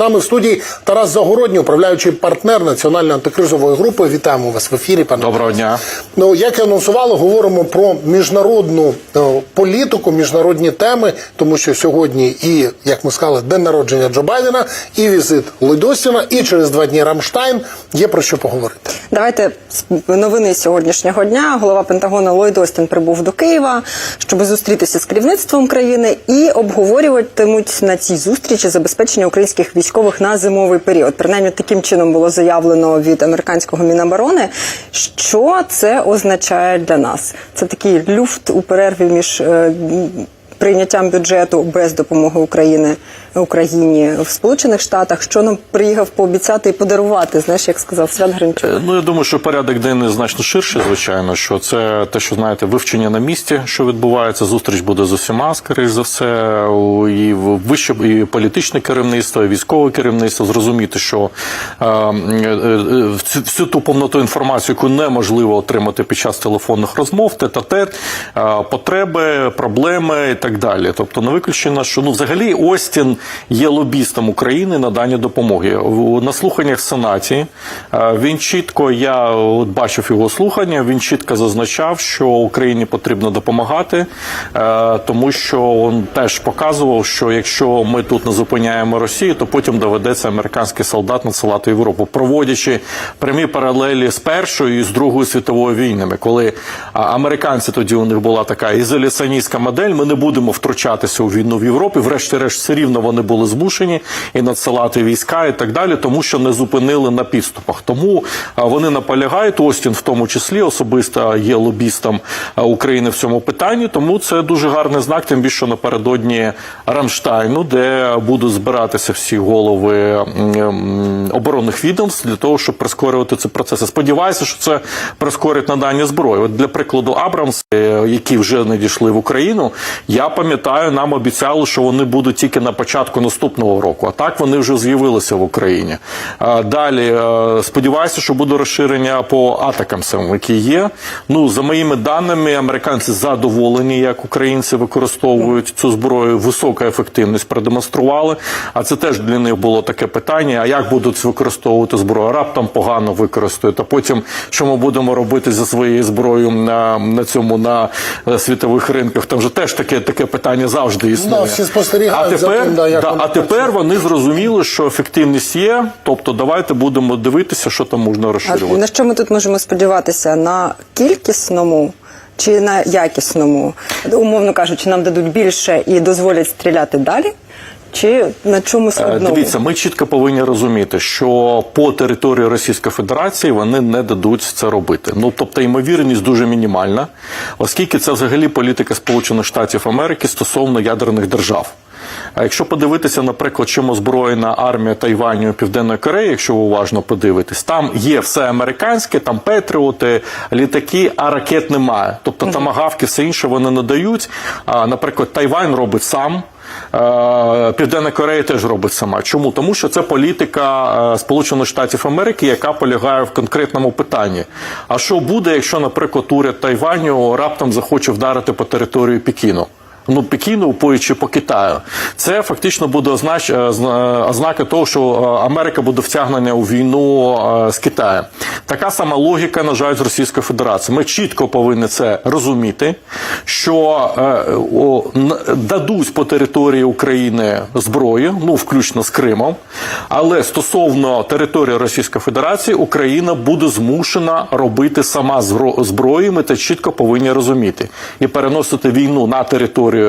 нами в студії Тарас Загородній, управляючий партнер національної антикризової групи. Вітаємо вас в ефірі. Пане Доброго дня. Ну як і анонсували, говоримо про міжнародну е, політику, міжнародні теми, тому що сьогодні і як ми сказали, день народження Джо Байдена, і візит Лойдостіна, і через два дні Рамштайн. Є про що поговорити. Давайте новини сьогоднішнього дня. Голова Пентагону Ллойд Остін прибув до Києва, щоб зустрітися з керівництвом країни і обговорюватимуть на цій зустрічі забезпечення українських військових на зимовий період. Принаймні таким чином було заявлено від американського міноборони. Що це означає для нас? Це такий люфт у перерві між. е, Прийняттям бюджету без допомоги України Україні в Сполучених Штатах, що нам приїхав пообіцяти і подарувати, знаєш, як сказав Свят Гринчук. Е, Ну я думаю, що порядок денний значно ширший, звичайно. Що це те, що знаєте, вивчення на місці, що відбувається. Зустріч буде з усіма, скоріш за все, і вище і політичне керівництво, і військове керівництво. Зрозуміти, що е, е, е, всю, ту повноту інформацію, яку неможливо отримати під час телефонних розмов, тет-а-тет, е, потреби, проблеми і так далі. Тобто не виключено, що ну взагалі Остін є лобістом України на дані допомоги. На слуханнях Сенаті е, він чітко, я от бачив його слухання, він чітко зазначав, що Україні потрібно допомагати, е, тому що він теж показував, що якщо ми тут не зупиняємо Росію, то потім доведеться американський солдат надсилати Європу, проводячи прямі паралелі з першою і з другою світовою війнами, коли американці тоді у них була така ізоляціоністська модель. Ми не будемо втручатися у війну в Європі. Врешті-решт, все рівно вони були змушені і надсилати війська і так далі, тому що не зупинили на підступах. Тому вони наполягають. Остін, в тому числі, особисто є лобістом України в цьому питанні. Тому це дуже гарний знак, тим більше напередодні Рамштайну, де будуть збиратися всі голови оборонних відомств для того, щоб прискорювати ці процеси. Сподіваюся, що це прискорить надання зброї. От для прикладу, Абрамс, е, які вже надійшли в Україну, я пам'ятаю, нам обіцяли, що вони будуть тільки на початку наступного року. А так вони вже з'явилися в Україні. Далі е, сподіваюся, що буде розширення по атакамсам, які є. Ну за моїми даними, американці задоволені, як українці використовують цю зброю. Висока ефективність продемонстрували. А це теж для них було таке питання: а як будуть використовувати зброю? Раптом погано використають. А потім що ми будемо робити зі своєю зброєю на, на цьому на е, світових ринках? Там же теж таке таке питання завжди існує. А тепер, як да, а тепер вони зрозуміли, що ефективність є. Тобто, давайте будемо дивитися, що там можна А розширювати. на що ми тут можемо сподіватися? На кількісному чи на якісному? Умовно кажучи, нам дадуть більше і дозволять стріляти далі? Чи на чомусь Е, одному? Дивіться, ми чітко повинні розуміти, що по території Російської Федерації вони не дадуть це робити. Ну тобто, ймовірність дуже мінімальна, оскільки це взагалі політика Сполучених Штатів Америки стосовно ядерних держав. А якщо подивитися, наприклад, чим озброєна армія Тайваню і Південної Кореї, якщо ви уважно подивитесь, там є все американське, там петріоти, літаки, а ракет немає. Тобто тамагавки, все інше вони не дають. А, наприклад, Тайвань робить сам. Південна Корея теж робить сама. Чому? Тому що це політика Сполучених Штатів Америки, яка полягає в конкретному питанні. А що буде, якщо, наприклад, уряд Тайваню раптом захоче вдарити по території Пекіну? Ну, Пекіну, поючи по Китаю, це фактично буде означ... е, ознака того, що е, Америка буде втягнена у війну е, з Китаєм. Така сама логіка, на жаль, з Російської Федерації. Ми чітко повинні це розуміти, що е, дадуть по території України зброю, ну включно з Кримом, але стосовно території Російської Федерації Україна буде змушена робити сама зброю. Ми це чітко повинні розуміти і переносити війну на територію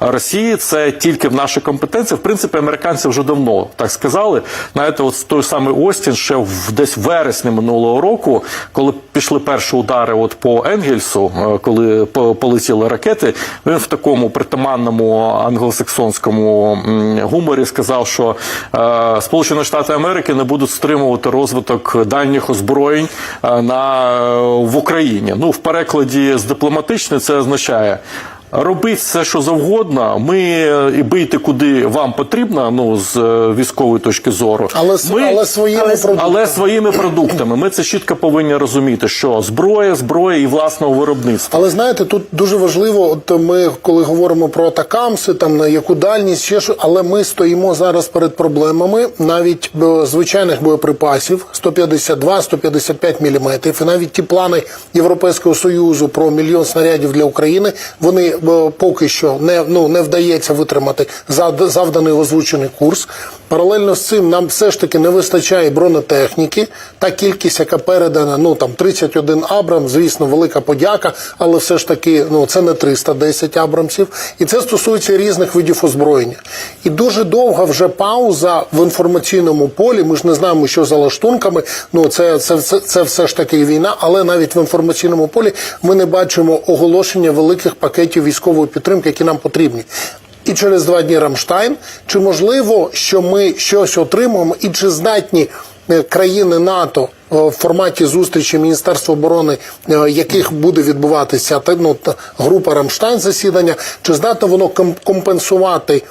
Росії. Це тільки в нашій компетенції. В принципі, американці вже давно так сказали. Знаєте, от той самий Остін ще в десь вересні минулого року, коли пішли перші удари, от по Енгельсу, е, коли по- полетіли ракети, він в такому притаманному англосаксонському гуморі сказав, що е, Сполучені Штати Америки не будуть стримувати розвиток дальніх озброєнь е, на в Україні. Ну в перекладі з дипломатичної це означає. Робіть все, що завгодно. Ми е, і бийте куди вам потрібно, ну з е, військової точки зору. Але, с- Ми- але своїми але- продуктами. але своїми продуктами. Ми це чітко повинні розуміти, що зброя, зброя і власного виробництва. Але знаєте, тут дуже важливо, от ми коли говоримо про атакамси, там на яку дальність, ще що, але ми стоїмо зараз перед проблемами навіть е, звичайних боєприпасів 152-155 мм, і навіть ті плани Європейського союзу про мільйон снарядів для України, вони поки що не ну не вдається витримати завданий озвучений курс. Паралельно з цим нам все ж таки не вистачає бронетехніки. Та кількість, яка передана, ну там 31 Абрам, звісно, велика подяка, але все ж таки, ну це не 310 Абрамсів. І це стосується різних видів озброєння. І дуже довга вже пауза в інформаційному полі. Ми ж не знаємо, що за лаштунками. Ну це, це, це, це все ж таки війна, але навіть в інформаційному полі ми не бачимо оголошення великих пакетів військової підтримки, які нам потрібні. І через два дні Рамштайн. Чи можливо, що ми щось отримаємо, і чи здатні е, країни НАТО е, в форматі зустрічі Міністерства оборони, е, яких буде відбуватися та, ну, група Рамштайн засідання, чи здатне воно компенсувати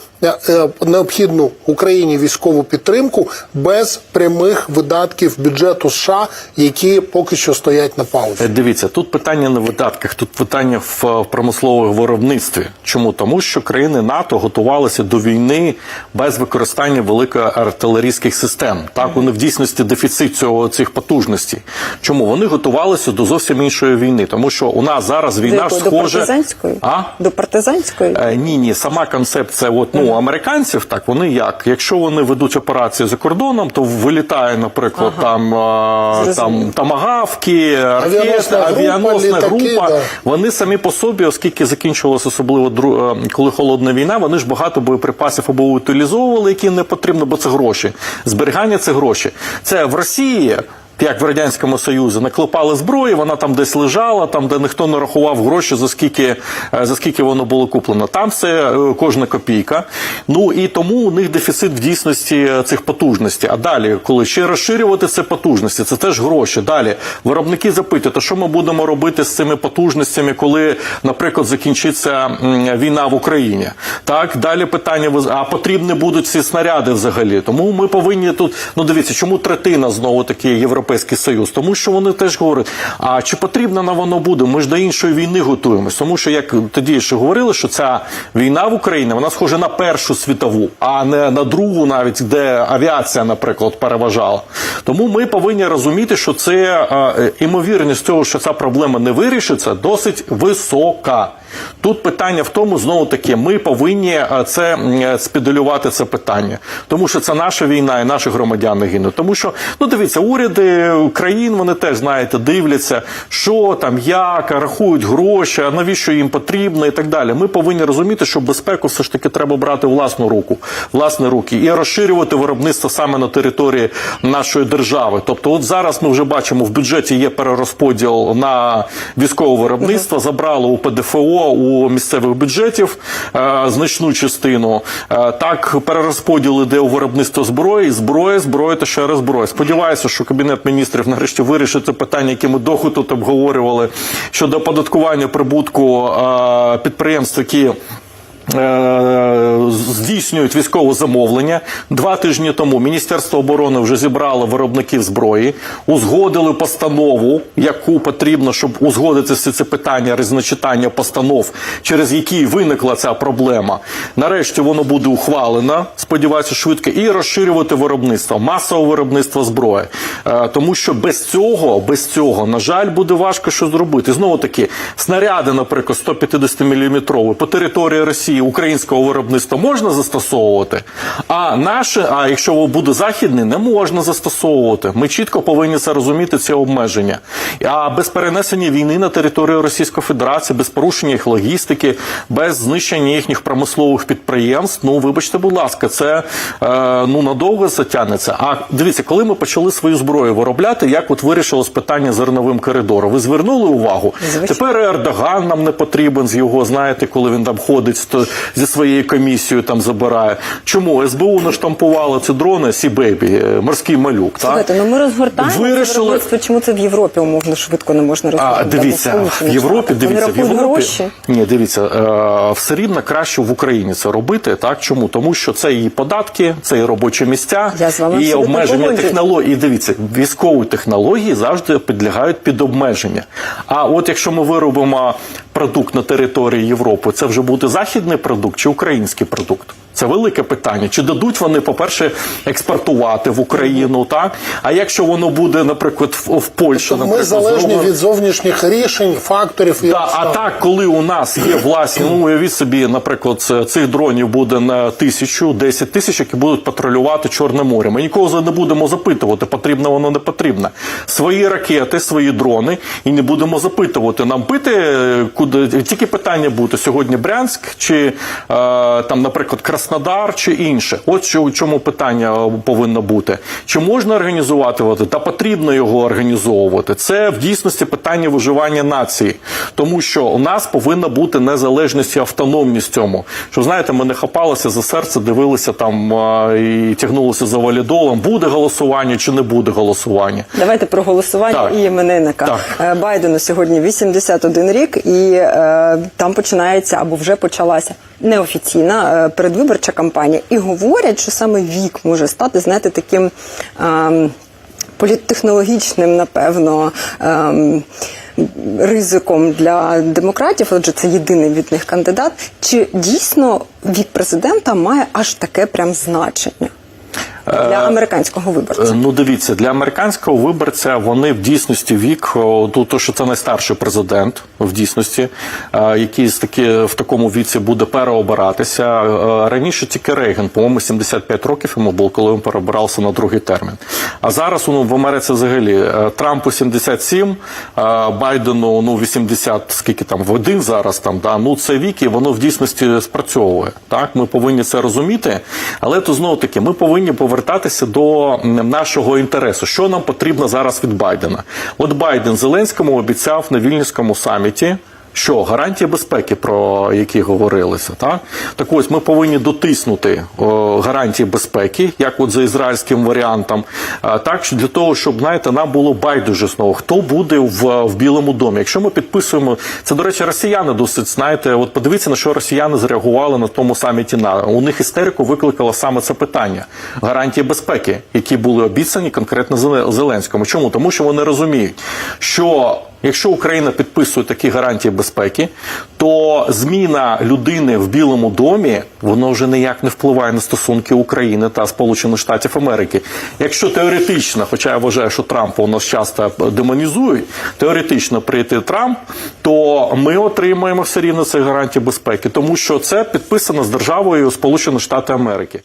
необхідну Україні військову підтримку без прямих видатків бюджету США, які поки що стоять на паузі? Е, Дивіться, тут питання не в видатках, тут питання в е, промисловому виробництві. Чому? Тому що країни НАТО готувалися до війни без використання великоартилерійських систем. Так, вони в дійсності дефіцит цього цих потужностей. Чому вони готувалися до зовсім іншої війни? Тому що у нас зараз війна? До схожа партизанської? А? До партизанської? Е, Ні, ні, сама концепція, от ну американців, так вони як? Якщо вони ведуть операції за кордоном, то вилітає, наприклад, там, а, там тамагавки, ракети, Авіаносна група, група. да. Вони самі по собі, оскільки закінчувалася особливо дру- е, коли холодна війна, вони ж багато боєприпасів або утилізовували, які не потрібно, бо це гроші. Зберігання це гроші. Це в Росії. Як в радянському Союзі наклепали зброї, вона там десь лежала, там де ніхто не рахував гроші, за скільки е, за скільки воно було куплено. Там все е, кожна копійка. Ну і тому у них дефіцит в дійсності е, цих потужностей. А далі, коли ще розширювати це потужності, це теж гроші. Далі виробники запитують, то що ми будемо робити з цими потужностями, коли, наприклад, закінчиться війна в Україні? Так далі питання а потрібні будуть ці снаряди взагалі. Тому ми повинні тут. Ну дивіться, чому третина знову таки Європейський Союз? Тому що вони теж говорять, а чи потрібно нам воно буде? Ми ж до іншої війни готуємось. Тому що як тоді ще говорили, що ця війна в Україні вона схожа на першу світову, а не на другу, навіть де авіація, наприклад, переважала. Тому ми повинні розуміти, що це е, імовірність того, що ця проблема не вирішиться, досить висока. Тут питання в тому, знову таки, ми повинні е, це е, це питання, тому що це наша війна і наші громадяни гинуть. Тому що ну дивіться, уряди країн вони теж знаєте, дивляться, що там, як рахують гроші, а навіщо їм потрібно і так далі. Ми повинні розуміти, що безпеку все ж таки треба брати власну руку, власні руки і розширювати виробництво саме на території нашої держави. Тобто, от зараз ми вже бачимо в бюджеті є перерозподіл на військове виробництво, забрали у ПДФО у місцевих бюджетів е, значну частину. Е, так перерозподіл іде у виробництво зброї, зброя, зброя та ще раз зброя. Сподіваюся, що кабінет міністрів нарешті вирішить це питання, яке ми доху тут обговорювали щодо оподаткування прибутку е, підприємств, які здійснюють військове замовлення. Два тижні тому Міністерство оборони вже зібрало виробників зброї, узгодили постанову, яку потрібно, щоб узгодити всі ці питання різночитання постанов, через які виникла ця проблема. Нарешті воно буде ухвалено, сподіваюся, швидко, і розширювати виробництво, масове виробництво зброї. Е, Тому що без цього, без цього, на жаль, буде важко що зробити. Знову таки, снаряди, наприклад, 150 мм по території Росії українського виробництва можна застосовувати, а наше, а якщо буде західний, не можна застосовувати. Ми чітко повинні це розуміти, ці обмеження. А без перенесення війни на територію Російської Федерації, без порушення їх логістики, без знищення їхніх промислових підприємств, ну вибачте, будь ласка, це е, ну надовго затягнеться. А дивіться, коли ми почали свою зброю виробляти, як от вирішилось питання зерновим коридором? Ви звернули увагу? Звичайно. Тепер Ердоган нам не потрібен з його, знаєте, коли він там ходить з, зі своєю комісією там забирає. Чому СБУ наштампувало ці дрони Сі Бейбі, морський малюк? Так? Слухайте, ну ми розгортаємо Вирішили- виробництво. Чому це в Європі умовно швидко не можна А розгортати? дивіться, в Європі, дивіться, в Європі. гроші. Ні, дивіться, е, все рівно краще в Україні це робити. Так чому? Тому що це і податки, це і робочі місця, Я і обмеження технологій. І дивіться, військові технології завжди підлягають під обмеження. А от якщо ми виробимо продукт на території Європи, це вже буде західний продукт чи український продукт? Це велике питання. Чи дадуть вони, по-перше, експортувати в Україну, так? А якщо воно буде, наприклад, в, в Польщі, Ми наприклад, залежні зроблено- від зовнішніх рішень, факторів і Да, а так, коли у нас є власні, ну уявіть собі, наприклад, цих дронів буде на тисячу, 10 тисяч, які будуть патрулювати Чорне море. Ми нікого не будемо запитувати, потрібно воно не потрібно. Свої ракети, свої дрони, і не будемо запитувати. Нам пити е, куди тільки питання буде сьогодні Брянськ чи е, там, наприклад, Краснодар чи інше. От що у чому питання е, повинно бути. Чи можна організувати та потрібно його організовувати? Це в дійсності питання виживання нації, тому що у нас повинна бути незалежність і автономність цьому. Що знаєте, ми не хапалися за серце, дивилися там е, і тягнулися за валідолом. Буде голосування чи не буде голосування? Давайте про голосування Так. і іменинника. Так. Е, Байдену сьогодні 81 рік, і е, там починається або вже почалася неофіційна е, передвиборча кампанія. І говорять, що саме вік може стати, знаєте, таким. ем, політтехнологічним, напевно, ем, ризиком для демократів, отже, це єдиний від них кандидат. Чи дійсно вік президента має аж таке прям значення для американського виборця? Е, Ну, дивіться, для американського виборця вони в дійсності вік, то, що це найстарший президент в дійсності, е, який з таки, в такому віці буде переобиратися. Е, Раніше тільки Рейган, по-моєму, 75 років йому було, коли він переобирався на другий термін. А зараз ну, в Америці взагалі е, Трампу 77, е, Байдену ну 80, скільки там в один зараз там, да, ну це вік, і воно в дійсності спрацьовує. Так, ми повинні це розуміти, але то знову таки ми повинні повертатися до нашого інтересу. Що нам потрібно зараз від Байдена? От Байден Зеленському обіцяв на Вільнюському саміті. Що гарантії безпеки, про які говорилися, так так ось ми повинні дотиснути о, гарантії безпеки, як от за ізраїльським варіантом, а, так для того, щоб знаєте, нам було байдуже знову, хто буде в, в Білому домі. Якщо ми підписуємо це, до речі, росіяни досить знаєте. От подивіться на що росіяни зреагували на тому саміті. На у них істерику викликало саме це питання гарантії безпеки, які були обіцяні конкретно Зеле- Зеленському. Чому тому, що вони розуміють, що Якщо Україна підписує такі гарантії безпеки, то зміна людини в Білому домі воно вже ніяк не впливає на стосунки України та Сполучених Штатів Америки. Якщо теоретично, хоча я вважаю, що Трампа у нас часто демонізують, теоретично прийти Трамп, то ми отримаємо все рівно ці гарантії безпеки, тому що це підписано з державою Сполучених Штатів Америки.